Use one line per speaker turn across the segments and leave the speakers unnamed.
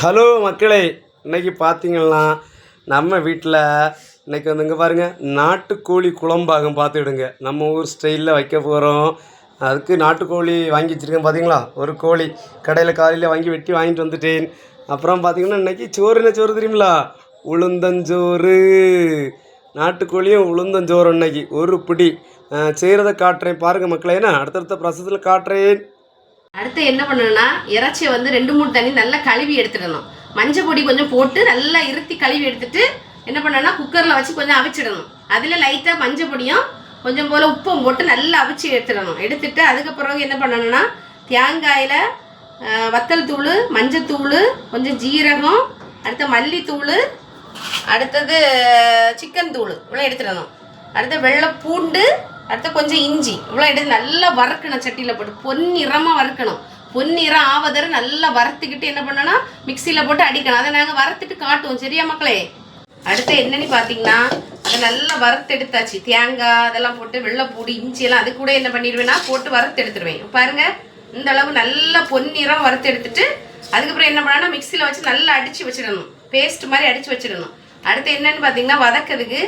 Hello மக்களே இன்றைக்கி பார்த்தீங்கன்னா நம்ம வீட்டில் இன்றைக்கி வந்து இங்கே பாருங்கள் நாட்டுக்கோழி குழம்பாகும் பார்த்துடுங்க நம்ம ஊர் ஸ்டைலில் வைக்க போகிறோம் அதுக்கு நாட்டுக்கோழி வாங்கி வச்சுருக்கேன் பார்த்தீங்களா ஒரு கோழி கடையில் காலையில் வாங்கி வெட்டி வாங்கிட்டு வந்துட்டேன். அப்புறம் பார்த்தீங்கன்னா இன்றைக்கி சோறு என்ன சோறு தெரியுங்களா உளுந்தஞ்சோறு. நாட்டுக்கோழியும் உளுந்தஞ்சோறு இன்னைக்கு. ஒரு பிடி. செய்கிறத காட்டுறேன் பாருங்கள் மக்களே என்ன? அடுத்தடுத்த ப்ராசஸில் காட்டுறேன்.
அடுத்து என்ன பண்ணணும்னா இறைச்சியை வந்து ரெண்டு மூணு தண்ணி நல்லா கழுவி எடுத்துடணும். மஞ்சள் பொடி கொஞ்சம் போட்டு நல்லா இருத்தி கழுவி எடுத்துட்டு என்ன பண்ணணும்னா குக்கரில் வச்சு கொஞ்சம் அவிச்சிடணும். அதில் லைட்டாக மஞ்சள் பொடியும் கொஞ்சம் போல் உப்பும் போட்டு நல்லா அவிச்சு எடுத்துடணும். எடுத்துட்டு அதுக்கப்புறம் என்ன பண்ணணும்னா தேங்காயில் வத்தல் தூள் மஞ்சத்தூள் கொஞ்சம் ஜீரகம் அடுத்த மல்லித்தூள் அடுத்தது சிக்கன் தூள் இவ்வளோ எடுத்துடணும். அடுத்து வெள்ளை பூண்டு அடுத்து கொஞ்சம் இஞ்சி. இவ்வளோ எடுத்து நல்லா வறுக்கணும் சட்டியில் போட்டு. பொன்னிறமாக வறுக்கணும். பொன்னிறம் ஆவதரை நல்லா வறுத்துக்கிட்டு என்ன பண்ணணும் மிக்சியில் போட்டு அடிக்கணும். அதை நாங்கள் வறுத்துட்டு காட்டுவோம். சரியா மக்களே? அடுத்து என்னன்னு பார்த்தீங்கன்னா அதை நல்லா வறுத்து எடுத்தாச்சு தேங்காய் அதெல்லாம் போட்டு வெள்ளைப்பூடி இஞ்சியெல்லாம் அது கூட என்ன பண்ணிடுவேன்னா போட்டு வறுத்து எடுத்துருவேன் பாருங்கள் இந்த அளவு நல்லா பொன்னிறம் வறுத்து எடுத்துட்டு அதுக்கப்புறம் என்ன பண்ணணும் மிக்சியில் வச்சு நல்லா அடித்து வச்சிடணும். பேஸ்ட் மாதிரி அடித்து வச்சிடணும். அடுத்து என்னன்னு பார்த்தீங்கன்னா வதக்கிறதுக்கு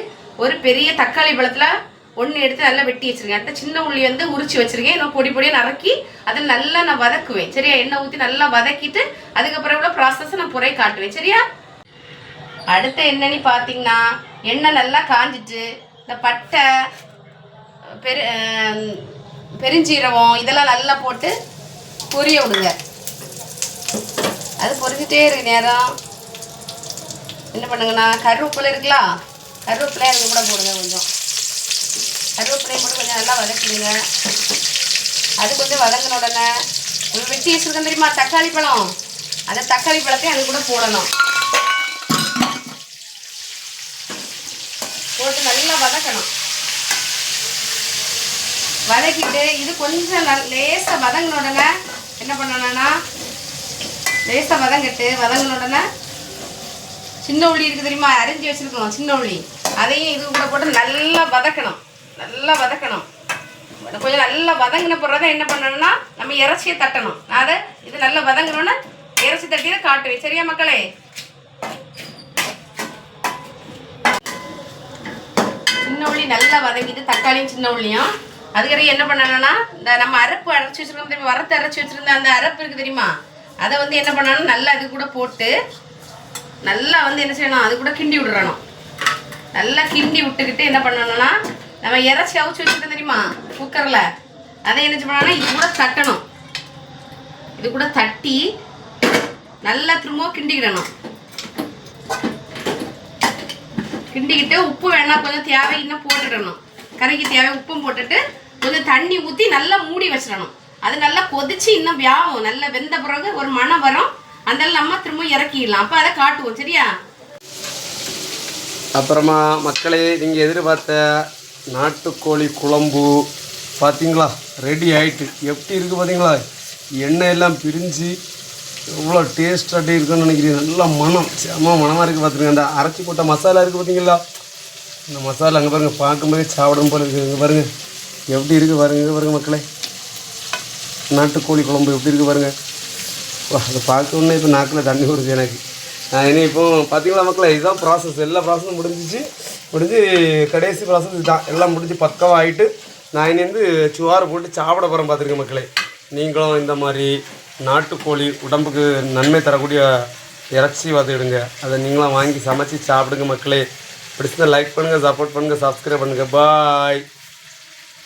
ஒரு பெரிய தக்காளி பழத்தில் ஒன்று எடுத்து நல்லா வெட்டி வச்சிருக்கேன். அடுத்த சின்ன உள்ளி வந்து உரிச்சு வச்சிருக்கேன். இன்னும் பொடி பொடியாக நறுக்கி அதில் நல்லா நான் வதக்குவேன். சரியா? எண்ணெய் ஊற்றி நல்லா வதக்கிட்டு அதுக்கப்புறம் உள்ள ப்ராசஸ் நான் புறை காட்டுவேன். சரியா? அடுத்து என்னன்னு பார்த்தீங்கன்னா எண்ணெய் நல்லா காஞ்சிட்டு இந்த பட்டை பெரு பெருஞ்சீரகம் இதெல்லாம் நல்லா போட்டு பொரிய விடுங்க. அது பொரிஞ்சிட்டே இருக்கு நேரம். என்ன பண்ணுங்கண்ணா கருவேப்பிலை இருக்குல்ல கருவேப்பிலை அதுக்கு கூட போடுங்க கொஞ்சம். கருவேப்பிலையை போட்டு கொஞ்சம் நல்லா வதக்கிடுங்க. அது கொஞ்சம் வதங்கின உடனே நம்ம வெட்டி வச்சுருக்கோம் தெரியுமா? தக்காளி பழம். அந்த தக்காளி பழத்தையும் அது கூட போடணும். போட்டு நல்லா வதக்கணும். வதக்கிட்டு இது கொஞ்சம் நல் லேசாக வதங்கின உடனே என்ன பண்ணணும்னா லேசாக வதங்கிட்டு வதங்கின உடனே சின்ன உள்ளி இருக்குது தெரியுமா? அரிஞ்சு வச்சுருக்கணும் சின்ன உள்ளி. அதையும் இது கூட போட்டு நல்லா வதக்கணும். நல்லா வதக்கணும். கொஞ்சம் நல்லா வதங்கின பிறகு என்ன பண்ணணும்னா நம்ம இறைச்சியை தட்டணும். நான் அதை இது நல்லா வதங்கினோன்னே இறைச்சி தட்டி தான் காட்டுவேன் சரியா மக்களே? சின்ன உள்ளி நல்லா வதங்கிட்டு தக்காளியும் சின்ன உள்ளியும். அதுக்கப்புறம் என்ன பண்ணணும்னா இந்த நம்ம அரப்பு அரைச்சி வச்சிருக்கோம் தெரியுமா? வரத்து அரைச்சி வச்சிருந்த அந்த அரப்பு இருக்கு தெரியுமா? அதை வந்து என்ன பண்ணணும்? நல்லா அது கூட போட்டு நல்லா வந்து என்ன செய்யணும்? அது கூட கிண்டி விடுறணும் நல்லா கிண்டி விட்டுக்கிட்டு என்ன பண்ணணும்னா நம்ம இறச்சி அவிச்சு வச்சுருக்கோம் தெரியுமா? குக்கரில் அதை என்ன பண்ணணும்னா இது கூட தட்டணும். இது கூட தட்டி நல்லா திரும்ப கிண்டிக்கிடணும். கிண்டிக்கிட்டு உப்பு வேணா கொஞ்சம் தேவை இன்னும் போட்டுடணும். கறிக்கு தேவை உப்பும் போட்டுட்டு கொஞ்சம் தண்ணி ஊற்றி நல்லா மூடி வச்சிடணும். அது நல்லா கொதிச்சு இன்னும் வியாவும் நல்லா வெந்த பிறகு ஒரு மணம் வரும் அந்த நம்ம திரும்ப இறக்கிடலாம். அப்போ அதை காட்டுவோம். சரியா?
அப்புறமா மக்களே நீங்கள் எதிர்பார்த்த நாட்டுக்கோழி குழம்பு. பார்த்தீங்களா ரெடி ஆகிட்டு எப்படி இருக்குது பார்த்தீங்களா எண்ணெய் எல்லாம் பிரிஞ்சு எவ்வளோ டேஸ்டாக இருக்குன்னு நினைக்கிறீங்க. நல்ல மனம் செம மனமாக இருக்குது பார்த்துருங்க அந்த அரைச்சி போட்ட மசாலா இருக்குது பார்த்தீங்களா இந்த மசாலா அங்கே பாருங்கள் பார்க்கும்போதே சாப்பிடும் போல இருக்குது இங்கே பாருங்கள் எப்படி இருக்குது பாருங்க இங்கே பாருங்க மக்களே. நாட்டுக்கோழி குழம்பு எப்படி இருக்குது பாருங்கள் அதை பார்க்க உடனே இப்போ நாக்கில் தண்ணி வருது எனக்கு. இனி இப்போ பார்த்தீங்களா மக்களே இதுதான் ப்ராசஸ் எல்லா ப்ராசஸும் முடிஞ்சிச்சு. முடிஞ்சு கடைசி ப்ராசஸ் இதுதான். எல்லாம் முடிஞ்சு பக்கவாக ஆகிட்டு நான் இனி வந்து சுவாறு போட்டு சாப்பிட போகிறேன் பார்த்துருக்கேன் மக்களே. நீங்களும் இந்த மாதிரி நாட்டுக்கோழி உடம்புக்கு நன்மை தரக்கூடிய இறைச்சி வதக்கிடுங்க. அதை நீங்களும் வாங்கி சமைச்சு சாப்பிடுங்க மக்களே. பிடிச்சதை லைக் பண்ணுங்கள் சப்போர்ட் பண்ணுங்கள் சப்ஸ்கிரைப் பண்ணுங்கள் பாய்